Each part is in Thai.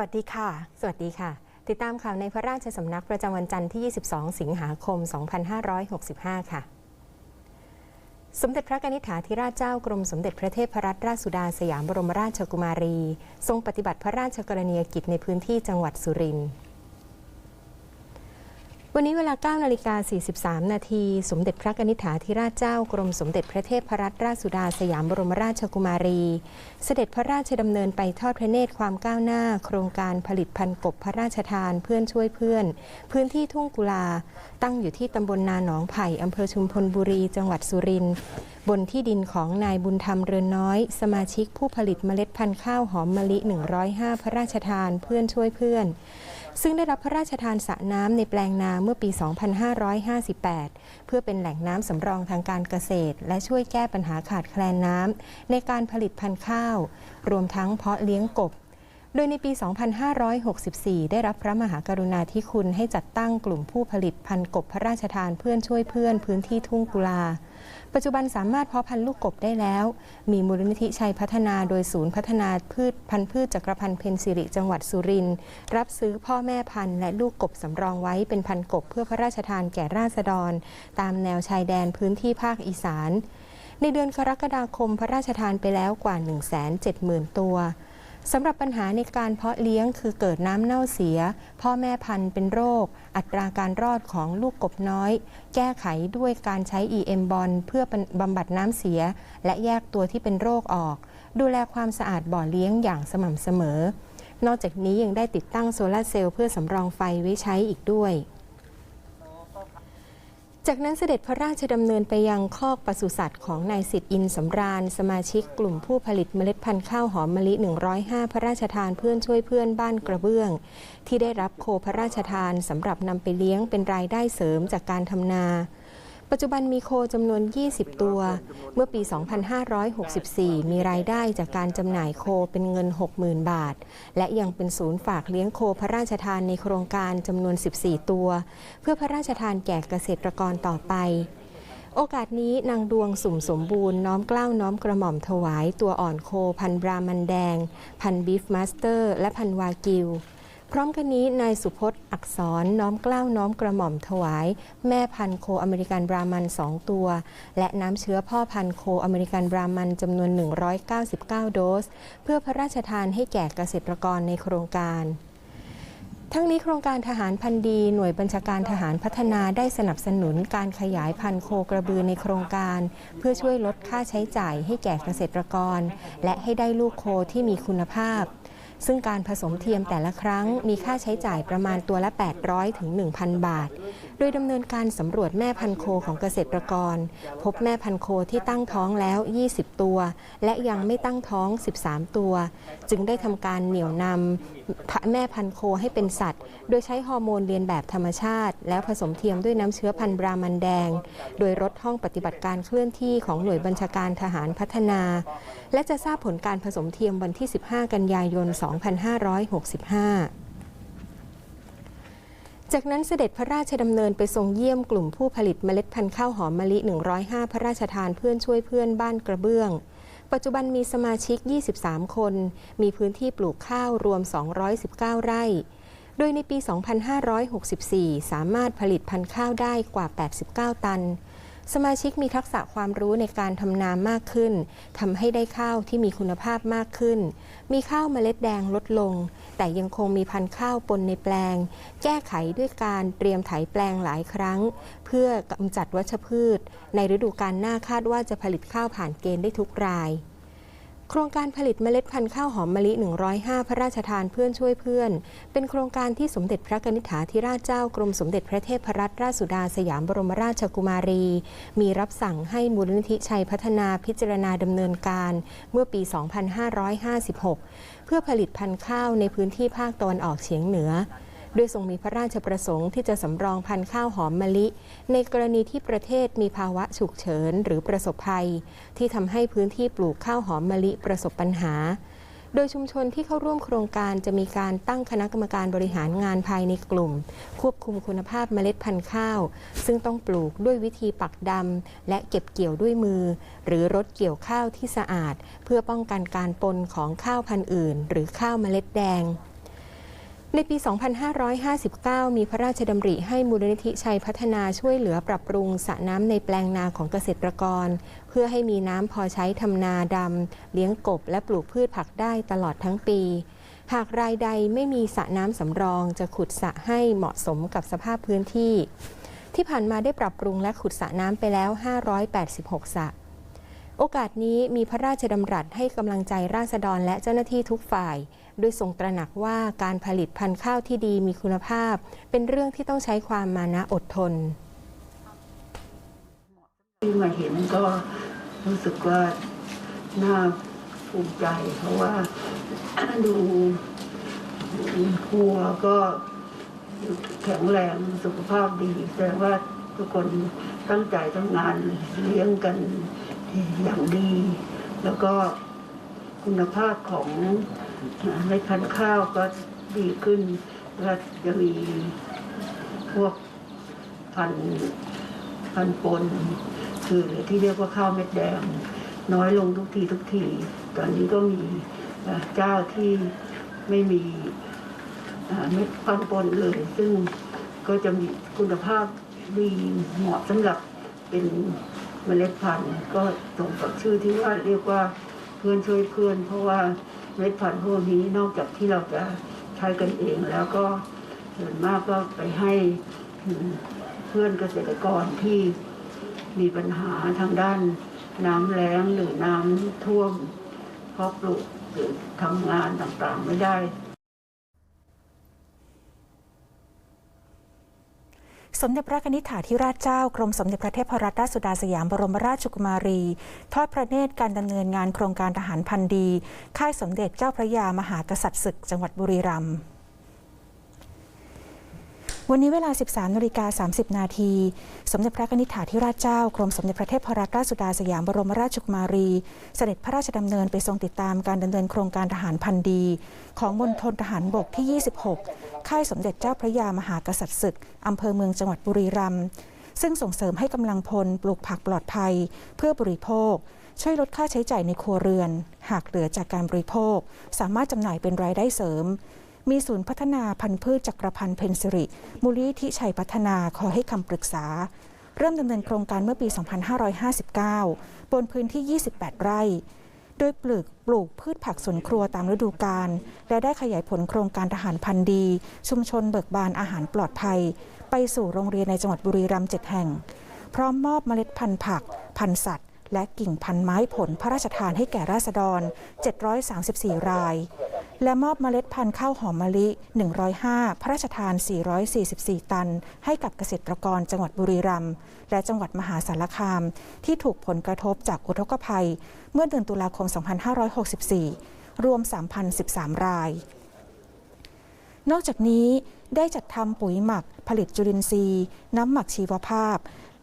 วัสดีค่ะ สวัสดีค่ะ ติดตามข่าวในพระราชสำนักประจำวันจันทร์ที่ 22 สิงหาคม 2565 ค่ะ สมเด็จพระกนิษฐาธิราชเจ้ากรมสมเด็จพระเทพรัตนราชสุดาสยามบรมราชกุมารี ทรงปฏิบัติพระราชกรณียกิจในพื้นที่จังหวัดสุรินทร์ วันนี้เวลา9นาฬิกา43 นาที สมเด็จพระนิษฐาธิราชเจ้ากรมสมเด็จพระเทพรัตนราชสุดาสยามบรมราชกุมารี เสด็จพระราชดำเนินไปทอดพระเนตรความก้าวหน้า โครงการผลิตพันธุ์กบพระราชทานเพื่อนช่วยเพื่อน พื้นที่ทุ่งกุลา ตั้งอยู่ที่ตำบลนาหนองไผ่อำเภอชุมพลบุรี จังหวัดสุรินทร์บนที่ดินของนายบุญธรรมเรือนน้อย สมาชิกผู้ผลิตเมล็ดพันธุ์ข้าวหอมมะลิ 105 พระราชทานเพื่อนช่วยเพื่อน ซึ่งได้รับพระราชทานสระน้ำในแปลงนาเมื่อปี 2558 เพื่อเป็นแหล่งน้ำสำรองทางการเกษตร และช่วยแก้ปัญหาขาดแคลนน้ำในการผลิตพันธุ์ข้าว รวมทั้งเพาะเลี้ยงกบโดยในปี 2564 ได้รับพระมหากรุณาธิคุณให้จัดตั้งกลุ่มผู้ผลิตพันธุ์กบพระราชทานเพื่อนช่วยเพื่อนพื้นที่ทุ่งกุลา ปัจจุบันสามารถเพาะพันธุ์ลูกกบได้แล้ว มีมูลนิธิชัยพัฒนาโดยศูนย์พัฒนาพืชพันธุ์พืชจักรพันธ์เพนสิริจังหวัดสุรินทร์รับซื้อพ่อแม่พันธุ์และลูกกบสำรองไว้เป็นพันธุ์กบเพื่อพระราชทานแก่ราษฎร ตามแนวชายแดนพื้นที่ภาคอีสาน ในเดือนกรกฎาคมพระราชทานไปแล้วกว่า 170,000 ตัว สำหรับปัญหาในการเพาะเลี้ยงคือเกิดน้ำเน่าเสีย พ่อแม่พันธุ์เป็นโรค อัตราการรอดของลูกกบน้อย แก้ไขด้วยการใช้ EM บอลเพื่อบำบัดน้ำเสีย และแยกตัวที่เป็นโรคออก ดูแลความสะอาดบ่อเลี้ยงอย่างสม่ำเสมอ นอกจากนี้ยังได้ติดตั้งโซลาร์เซลล์เพื่อสำรองไฟไว้ใช้อีกด้วย จากนั้นเสด็จพระราชดำเนินไปยังคอกปศุสัตว์ของนายสิทธิ์อินสำราญ สมาชิกกลุ่มผู้ผลิตเมล็ดพันธุ์ข้าวหอมมะลิ 105 พระราชทานเพื่อนช่วยเพื่อนบ้านกระเบื้อง ที่ได้รับโคพระราชทานสำหรับนำไปเลี้ยงเป็นรายได้เสริมจากการทำนา ปัจจุบันมีโคจำนวน 20 ตัว เมื่อปี 2564 มีรายได้จากการจำหน่ายโคเป็นเงิน 60,000 บาท และยังเป็นศูนย์ฝากเลี้ยงโคพระราชทานในโครงการจำนวน 14 ตัว เพื่อพระราชทานแก่เกษตรกรต่อไป โอกาสนี้นางดวงสุ่มสมบูรณ์น้อมกล้าวน้อมกระหม่อมถวายตัวอ่อนโคพันบรามันแดง พันบีฟมาสเตอร์ และพันวากิว พร้อมกันนี้นายสุพจน์อักษรน้อมเกล้าวน้อมกระหม่อมถวาย แม่พันโคอเมริกันบรามัน 2 ตัว และน้ำเชื้อพ่อพันโคอเมริกันบรามันจำนวน 199 โดส เพื่อพระราชทานให้แก่เกษตรกรในโครงการทั้งนี้โครงการทหารพันธ์ดี หน่วยบัญชาการทหารพัฒนาได้สนับสนุนการขยายพันธุ์โคกระบือในโครงการ เพื่อช่วยลดค่าใช้จ่ายให้แก่เกษตรกร และให้ได้ลูกโคที่มีคุณภาพ ซึ่งการผสมเทียมแต่ละครั้งมีค่าใช้จ่ายประมาณตัวละ 800ถึง1,000 บาท โดยดำเนินการสำรวจแม่พันธุ์โคของเกษตรกร พบแม่พันธุ์โคที่ตั้งท้องแล้ว 20 ตัว และยังไม่ตั้งท้อง 13 ตัว จึงได้ทำการเหนี่ยวนำแม่พันธุ์โคให้เป็นสัตว์ โดยใช้ฮอร์โมนเลียนแบบธรรมชาติ แล้วผสมเทียมด้วยน้ำเชื้อพันธุ์บรามันแดง โดยรถห้องปฏิบัติการเคลื่อนที่ของหน่วยบัญชาการทหารพัฒนา และจะทราบผลการผสมเทียมวันที่ 15 กันยายน 2565 จากนั้นเสด็จพระราชดำเนินไปทรงเยี่ยมกลุ่มผู้ผลิตเมล็ดพันธุ์ข้าวหอมมะลิ 105 พระราชทานเพื่อนช่วยเพื่อนบ้านกระเบื้อง ปัจจุบันมีสมาชิก 23 คน มีพื้นที่ปลูกข้าวรวม 219 ไร่ โดยในปี 2564 สามารถผลิตพันธุ์ข้าวได้กว่า 89 ตัน สมาชิกมีทักษะความรู้ในการทำนามากขึ้นทำให้ได้ข้าวที่มีคุณภาพมากขึ้น มีข้าวเมล็ดแดงลดลง แต่ยังคงมีพันธุ์ข้าวปนในแปลง แก้ไขด้วยการเตรียมไถแปลงหลายครั้ง เพื่อกำจัดวัชพืช ในฤดูกาลหน้าคาดว่าจะผลิตข้าวผ่านเกณฑ์ได้ทุกราย โครงการผลิตเมล็ดพันธุ์ข้าวหอมมะลิ 105 พระราชทานเพื่อนช่วยเพื่อน เป็นโครงการที่สมเด็จพระกนิษฐาธิราชเจ้ากรมสมเด็จพระเทพรัตนราชสุดาสยามบรมราชกุมารี มีรับสั่งให้มูลนิธิชัยพัฒนาพิจารณาดำเนินการเมื่อปี 2556 เพื่อผลิตพันธุ์ข้าวในพื้นที่ภาคตะวันออกเฉียงเหนือ โดยทรงมีพระราชประสงค์ที่จะสำรองพันธุ์ข้าวหอมมะลิ ในกรณีที่ประเทศมีภาวะฉุกเฉินหรือประสบภัย ที่ทำให้พื้นที่ปลูกข้าวหอมมะลิประสบปัญหา โดยชุมชนที่เข้าร่วมโครงการจะมีการตั้งคณะกรรมการบริหารงานภายในกลุ่ม ควบคุมคุณภาพเมล็ดพันธุ์ข้าว ซึ่งต้องปลูกด้วยวิธีปักดำและเก็บเกี่ยวด้วยมือ หรือรถเกี่ยวข้าวที่สะอาด เพื่อป้องกันการปนของข้าวพันธุ์อื่น หรือข้าวเมล็ดแดง ในปี 2559 มีพระราชดำริให้มูลนิธิชัยพัฒนาช่วยเหลือปรับปรุงสระน้ำในแปลงนาของเกษตรกร เพื่อให้มีน้ำพอใช้ทำนาดำ เลี้ยงกบและปลูกพืชผักได้ตลอดทั้งปี หากรายใดไม่มีสระน้ำสำรองจะขุดสระให้เหมาะสมกับสภาพพื้นที่ ที่ผ่านมาได้ปรับปรุงและขุดสระน้ำไปแล้ว 586 สระ โอกาสนี้มีพระราชดำรัสให้กำลังใจราษฎรและเจ้าหน้าที่ทุกฝ่ายโดยทรงตระหนักว่าการผลิตพันธุ์ข้าวที่ดีมีคุณภาพ เป็นเรื่องที่ต้องใช้ความมานะอดทนที่มาเห็นก็รู้สึกว่าน่าภูมิใจ เพราะว่าดูครัวก็แข็งแรงสุขภาพดีแสดงว่าทุกคนตั้งใจทำงานเลี้ยงกัน อย่างดี แล้วก็คุณภาพของในดพันธุ์ข้าวก็ดีขึ้นแล้วจะมีพวกพันธุ์พันปนคือที่เรียกว่าข้าวเม็ดแดง น้อยลงทุกทีทุกที ตอนนี้ก็มีเจ้าที่ไม่มีเอ่อเม็ดพันปนเลย ซึ่งก็จะมีคุณภาพดีเหมาะสำหรับเป็น เมล็ดพันธุ์ก็ตรงกับชื่อที่ว่าเรียกว่าเพื่อนช่วยเพื่อน เพราะว่าเมล็ดพันธุ์พวกนี้นอกจากที่เราจะใช้กันเองแล้วก็ส่วนมากก็ไปให้เพื่อนเกษตรกรที่มีปัญหาทางด้านน้ำแล้งหรือน้ำท่วมเพราะปลูกหรือทำงานต่างๆไม่ได้ สมเด็จพระนิธิถาธิราชเจ้ากรมสมเด็จพระเทพรัตนราชสุดาสยามบรมราชกุมารี ทอดพระเนตรการดำเนินงานโครงการทหารพันธ์ดี ค่ายสมเด็จเจ้าพระยามหากษัตริย์ศึกจังหวัดบุรีรัมย์ วันนี้เวลา 13นาฬิกา30 นาที สมเด็จพระนิธิถาธิราชเจ้ากรมสมเด็จพระเทพรัตนราชสุดาสยามบรมราชกุมารี เสด็จพระราชดำเนินไปทรงติดตามการดำเนินโครงการทหารพันธีของมณฑลทหารบกที่ 26 ค่ายสมเด็จเจ้าพระยามหากษัตริย์ศึกอำเภอเมืองจังหวัดบุรีรัมย์ซึ่งส่งเสริมให้กำลังพลปลูกผักปลอดภัย เพื่อบริโภค ช่วยลดค่าใช้จ่ายในครัวเรือน หากเหลือจากการบริโภค สามารถจำหน่ายเป็นรายได้เสริม มีศูนย์พัฒนาพันธุ์พืชจักรพันธ์เพนสิริ มูลนิธิชัยพัฒนาขอให้คำปรึกษา เริ่มดำเนินโครงการเมื่อปี 2559 บนพื้นที่ 28 ไร่ โดยปลูกปลูกพืชผักสวนครัวตามฤดูกาลและได้ขยายผลโครงการทหารพันธุ์ดี ชุมชนเบิกบานอาหารปลอดภัย ไปสู่โรงเรียนในจังหวัดบุรีรัมย์7แห่ง พร้อมมอบเมล็ดพันธุ์ผัก พันธุ์สัตว์ และกิ่งพันไม้ผลพระราชทานให้แก่ราษฎร 734 ราย และมอบเมล็ดพันธุ์ข้าวหอมมะลิ 105 พระราชทาน 444 ตัน ให้กับเกษตรกรจังหวัดบุรีรัมย์และจังหวัดมหาสารคาม ที่ถูกผลกระทบจากอุทกภัย เมื่อเดือนตุลาคม 2564 รวม 3,013 ราย นอกจากนี้ได้จัดทำปุ๋ยหมักผลิตจุลินทรีย์ น้ำหมักชีวภาพ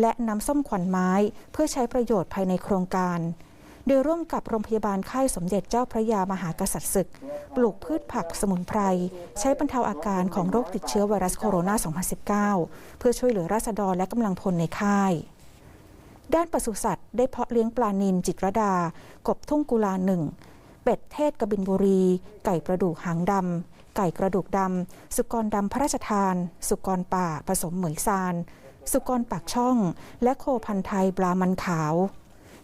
และน้ำส้มขวัญไม้ เพื่อใช้ประโยชน์ภายในโครงการ โดยร่วมกับโรงพยาบาลค่ายสมเด็จเจ้าพระยามหากษัตริย์ศึก ปลูกพืชผักสมุนไพร ใช้บรรเทาอาการของโรคติดเชื้อไวรัสโคโรนา 2019 เพื่อช่วยเหลือราษฎรและกำลังพลในค่ายด้านปศุสัตว์ได้เพาะเลี้ยงปลานิลจิตรดา กบทุ่งกุลาหนึ่ง เป็ดเทศกบินบุรี ไก่กระดูกหางดำ ไก่กระดูกดำ สุกรดำพระราชทาน สุกรป่า ผสมเหมยซาน สุกรปากช่อง และโคพันธุ์ไทยปลามันขาว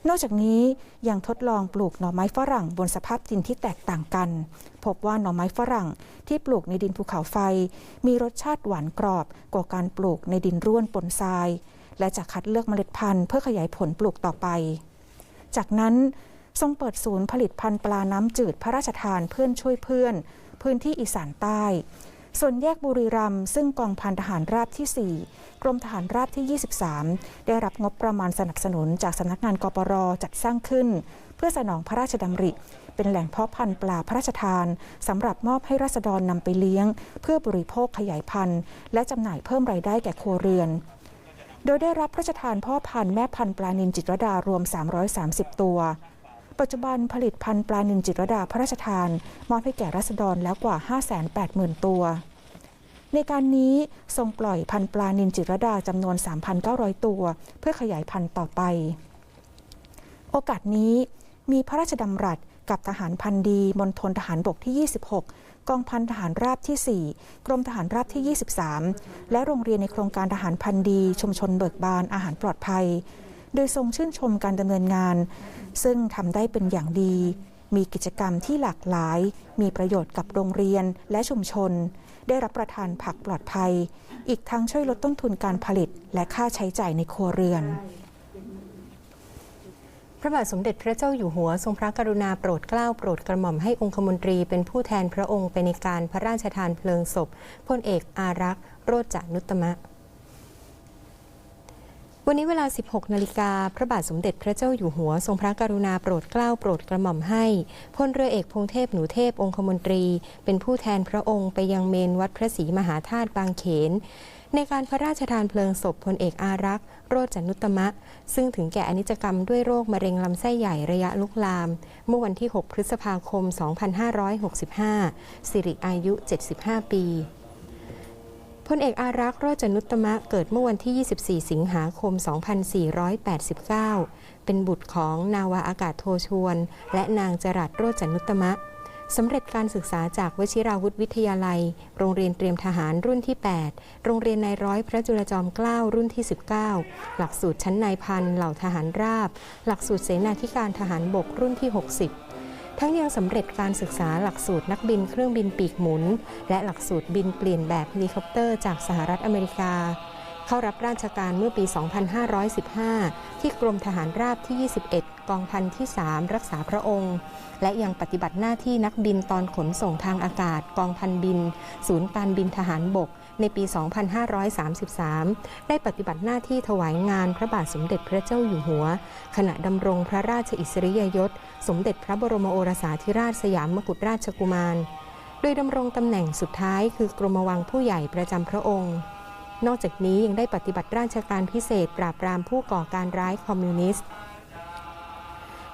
นอกจากนี้ยังทดลองปลูกหน่อไม้ฝรั่งบนสภาพดินที่แตกต่างกัน พบว่าหน่อไม้ฝรั่งที่ปลูกในดินภูเขาไฟ มีรสชาติหวานกรอบกว่าการปลูกในดินร่วนปนทราย และจะคัดเลือกเมล็ดพันธุ์เพื่อขยายผลปลูกต่อไป จากนั้นทรงเปิดศูนย์ผลิตพันธุ์ปลาน้ำจืดพระราชทานเพื่อนช่วยเพื่อน พื้นที่อีสานใต้ ส่วนแยกบุรีรัมย์ซึ่งกองพันทหารราบที่ 4 กรมทหารราบที่ 23 ได้รับงบประมาณสนับสนุนจากสำนักงานกปรจัดสร้างขึ้น เพื่อสนองพระราชดำริ เป็นแหล่งเพาะพันธุ์ปลาพระราชทานสำหรับมอบให้ราษฎรนำไปเลี้ยง เพื่อบริโภคขยายพันธุ์ และจำหน่ายเพิ่มรายได้แก่ครัวเรือนโดยได้รับพระราชทานพ่อพันธุ์แม่พันธุ์ปลานินจิตรดารวม 330 ตัว ปัจจุบันผลิตพันธุ์ปลานินจิตรดาพระราชทาน มอบให้แก่รัษฎรแล้วกว่า 580,000 ตัว ในการนี้ทรงปล่อยพันธุ์ปลานินจิตรดาจำนวน 3,900 ตัว เพื่อขยายพันธุ์ต่อไป โอกาสนี้มีพระราชดำรัสกับทหารพันดีมณฑลทหารบกที่ 26 กองพันทหารราบที่ 4 กรมทหารราบที่ 23 และโรงเรียนในโครงการทหารพันดี ชุมชนเบิกบานอาหารปลอดภัย โดยทรงชื่นชมการดำเนินงาน ซึ่งทำได้เป็นอย่างดี มีกิจกรรมที่หลากหลาย มีประโยชน์กับโรงเรียนและชุมชน ได้รับประทานผักปลอดภัย อีกทั้งช่วยลดต้นทุนการผลิตและค่าใช้จ่ายในครัวเรือนพระบาทสมเด็จพระเจ้าอยู่หัวทรงพระกรุณาโปรดเกล้าโปรดกระหม่อมให้องคมนตรีเป็นผู้แทนพระองค์ไปในการพระราชทานเพลิงศพพลเอกอารักษ์โรจนุตมะ วันนี้เวลา 16 นาฬิกา พระบาทสมเด็จพระเจ้าอยู่หัว ทรงพระกรุณาโปรดเกล้าโปรดกระหม่อมให้พลเรือเอกพงเทพหนูเทพองคมนตรี เป็นผู้แทนพระองค์ไปยังเมนวัดพระศรีมหาธาตุบางเขน ในการพระราชทานเพลิงศพพลเอกอารักษ์โรจนุตตมะ ซึ่งถึงแก่อนิจกรรมด้วยโรคมะเร็งลำไส้ใหญ่ระยะลุกลาม เมื่อวันที่ 6 พฤษภาคม 2565 สิริอายุ 75 ปี พลเอกอารักษ์โรจนุตมะเกิดเมื่อวันที่ 24 สิงหาคม 2489 เป็นบุตรของนาวาอากาศโทชวน และนางจรัสโรจนุตตมะสำเร็จการศึกษาจากวชิราวุธวิทยาลัย โรงเรียนเตรียมทหารรุ่นที่ 8 โรงเรียนนายร้อยพระจุลจอมเกล้ารุ่นที่ 19 หลักสูตรชั้นนายพันเหล่าทหารราบ หลักสูตรเสนาธิการทหารบกรุ่นที่ 60 ทั้งยังสำเร็จการศึกษาหลักสูตรนักบินเครื่องบินปีกหมุน และหลักสูตรบินเปลี่ยนแบบเฮลิคอปเตอร์จากสหรัฐอเมริกา เข้ารับราชการเมื่อปี 2515 ที่กรมทหารราบที่ 21 กองพันที่ 3 รักษาพระองค์ และยังปฏิบัติหน้าที่นักบินตอนขนส่งทางอากาศ กองพันบิน ศูนย์การบินทหารบก ในปี 2533 ได้ปฏิบัติหน้าที่ถวายงานพระบาทสมเด็จพระเจ้าอยู่หัว ขณะดำรงพระราชอิสริยยศ สมเด็จพระบรมโอรสาธิราชสยามมกุฎราชกุมาร โดยดำรงตำแหน่งสุดท้าย คือกรมวังผู้ใหญ่ประจำพระองค์ นอกจากนี้ยังได้ปฏิบัติราชการพิเศษ ปราบปรามผู้ก่อการร้ายคอมมิวนิสต์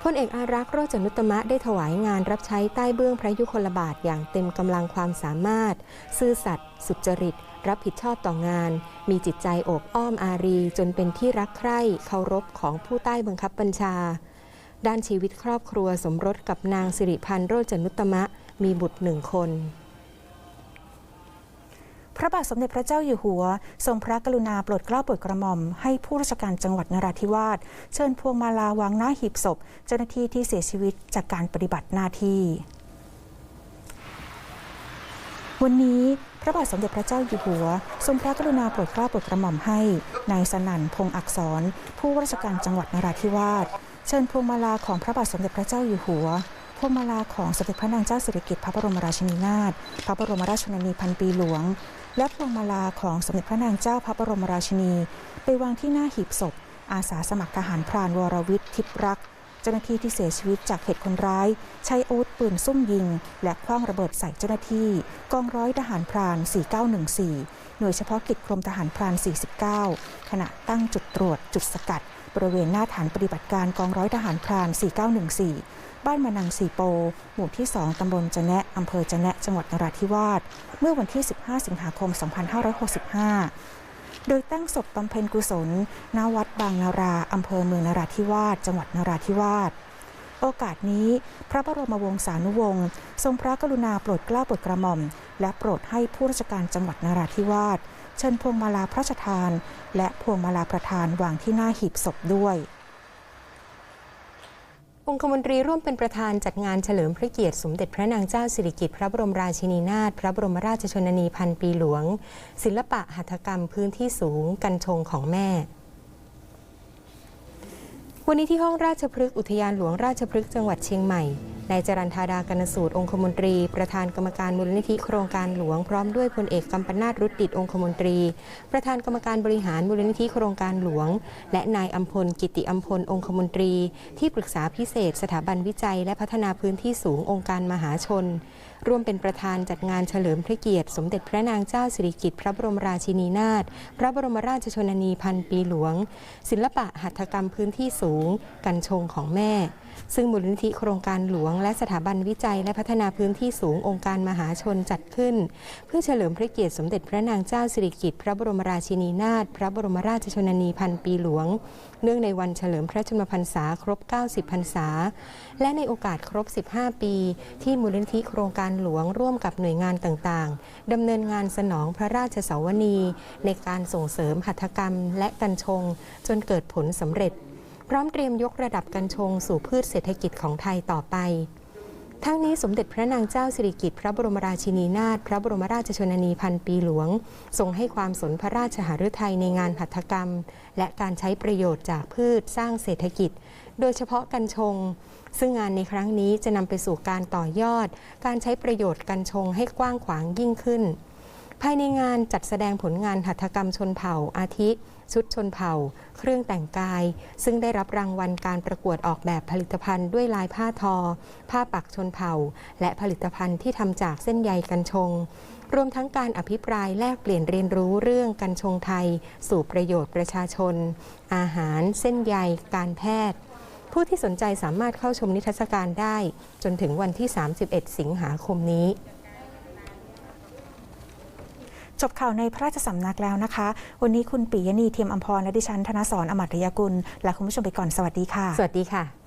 พลเอกอารักษ์โรจนุตตมะได้ถวายงานรับใช้ใต้เบื้องพระยุคลบาทอย่างเต็มกำลังความสามารถ ซื่อสัตย์สุจริต รับผิดชอบต่องาน มีจิตใจโอบอ้อมอารี จนเป็นที่รักใคร่เคารพของผู้ใต้บังคับบัญชา ด้านชีวิตครอบครัวสมรสกับนางสิริพันธ์โรจนุตตมะ มีบุตรหนึ่งคนพระบาทสมเด็จพระเจ้าอยู่หัว ทรงพระกรุณาโปรดเกล้าโปรดกระหม่อม ให้ผู้ราชการจังหวัดนราธิวาสเชิญพวงมาลาวางหน้าหีบศพ เจ้าหน้าที่ที่เสียชีวิตจากการปฏิบัติหน้าที่ วันนี้ พระบาทสมเด็จพระเจ้าอยู่หัว ทรงพระกรุณาโปรดเกล้าโปรดกระหม่อมให้ นายสนั่นพงษ์อักษร ผู้ว่าราชการจังหวัดนราธิวาส เชิญพวงมาลาของพระบาทสมเด็จพระเจ้าอยู่หัวพวงมาลาของสมเด็จพระนางเจ้าสิริกิติ์พระบรมราชินีนาถ พระบรมราชชนนีพันปีหลวง และพวงมาลาของสมเด็จพระนางเจ้าพระบรมราชินี ไปวางที่หน้าหีบศพ อาสาสมัครทหารพรานวรวิทย์ทิพย์รัก เจ้าหน้าที่ที่เสียชีวิตจากเหตุคนร้าย ใช้อาวุธปืนซุ่มยิง และคว้างระเบิดใส่เจ้าหน้าที่ กองร้อยทหารพราน 4914 หน่วยเฉพาะกิจกรมทหารพราน 49 ขณะตั้งจุดตรวจจุดสกัด บริเวณหน้าฐานปฏิบัติการกองร้อยทหารพราน 4914บ้านมานังสีโป หมู่ที่ 2 ตำบลจะแนะอำเภอจะแนะ จังหวัดนราธิวาส เมื่อวันที่ 15 สิงหาคม 2565 โดยตั้งศพบำเพ็ญกุศล ณ วัดบางนาราอำเภอเมืองนราธิวาส จังหวัดนราธิวาส โอกาสนี้ พระบรมวงศานุวงศ์ทรงพระกรุณาโปรดเกล้าโปรดกระหม่อม และโปรดให้ผู้ราชการจังหวัดนราธิวาส เชิญพวงมาลาพระราชทาน และพวงมาลาประธานวางที่หน้าหีบศพด้วย องคมนตรีร่วมเป็นประธานจัดงานเฉลิมพระเกียรติสมเด็จพระนางเจ้าสิริกิติ์พระบรมราชินีนาถพระบรมราชชนนีพันปีหลวง ศิลปะหัตถกรรมพื้นที่สูงกันชงของแม่ วันนี้ที่ห้องราชพฤกษ์อุทยานหลวงราชพฤกษ์จังหวัดเชียงใหม่ นายจรันธาดากนสูตรองคมนตรี ประธานกรรมการมูลนิธิโครงการหลวงพร้อมด้วยพลเอกกัมปนาตรุดดิตองคมนตรี ประธานกรรมการบริหารมูลนิธิโครงการหลวง และนายอัมพลกิติอัมพลองคมนตรี ที่ปรึกษาพิเศษ สถาบันวิจัย และพัฒนาพื้นที่สูงองค์การมหาชน ร่วมเป็นประธานจัดงานเฉลิมพระเกียรติ สมเด็จพระนางเจ้าสิริกิติ์พระบรมราชินีนาถพระบรมราชชนนีพันปีหลวง ศิลปะหัตถกรรมพื้นที่สูง กันชงของแม่ ซึ่งมูลนิธิโครงการหลวง และสถาบันวิจัย และพัฒนาพื้นที่สูงองค์การมหาชนจัดขึ้น เพื่อเฉลิมพระเกียรติสมเด็จพระนางเจ้าสิริกิติ์พระบรมราชินีนาถพระบรมราชชนนีพันปีหลวง เนื่องในวันเฉลิมพระชนมพรรษาครบ 90 พรรษา และในโอกาสครบ 15 ปี ที่มูลนิธิโครงการหลวงร่วมกับหน่วยงานต่างๆดำเนินงานสนองพระราชเสาวนี ในการส่งเสริมหัตถกรรมและกัญชง จนเกิดผลสำเร็จ พร้อมเตรียมยกระดับกัญชงสู่พืชเศรษฐกิจของไทยต่อไป ทั้งนี้สมเด็จพระนางเจ้าสิริกิติ์พระบรมราชินีนาถพระบรมราชชนนีพันปีหลวง ทรงให้ความสนพระราชหฤทัยในงานหัตถกรรม และการใช้ประโยชน์จากพืชสร้างเศรษฐกิจ โดยเฉพาะกัญชง ซึ่งงานในครั้งนี้จะนำไปสู่การต่อยอด การใช้ประโยชน์กัญชงให้กว้างขวางยิ่งขึ้น ภายในงานจัดแสดงผลงานหัตถกรรมชนเผ่า อาทิชุดชนเผ่า เครื่องแต่งกาย ซึ่งได้รับรางวัลการประกวดออกแบบผลิตภัณฑ์ด้วยลายผ้าทอ ผ้าปักชนเผ่า และผลิตภัณฑ์ที่ทำจากเส้นใยกัญชง รวมทั้งการอภิปรายแลกเปลี่ยนเรียนรู้เรื่องกัญชงไทย สู่ประโยชน์ประชาชน อาหาร เส้นใย การแพทย์ ผู้ที่สนใจสามารถเข้าชมนิทรรศการได้ จนถึงวันที่ 31 สิงหาคมนี้ จบข่าวในพระราชสำนักแล้วนะคะ วันนี้คุณปิยณีเทียมอัมพรและดิฉันธนสรอมัตยกุลลาคุณผู้ชมไปก่อนสวัสดีค่ะ สวัสดีค่ะ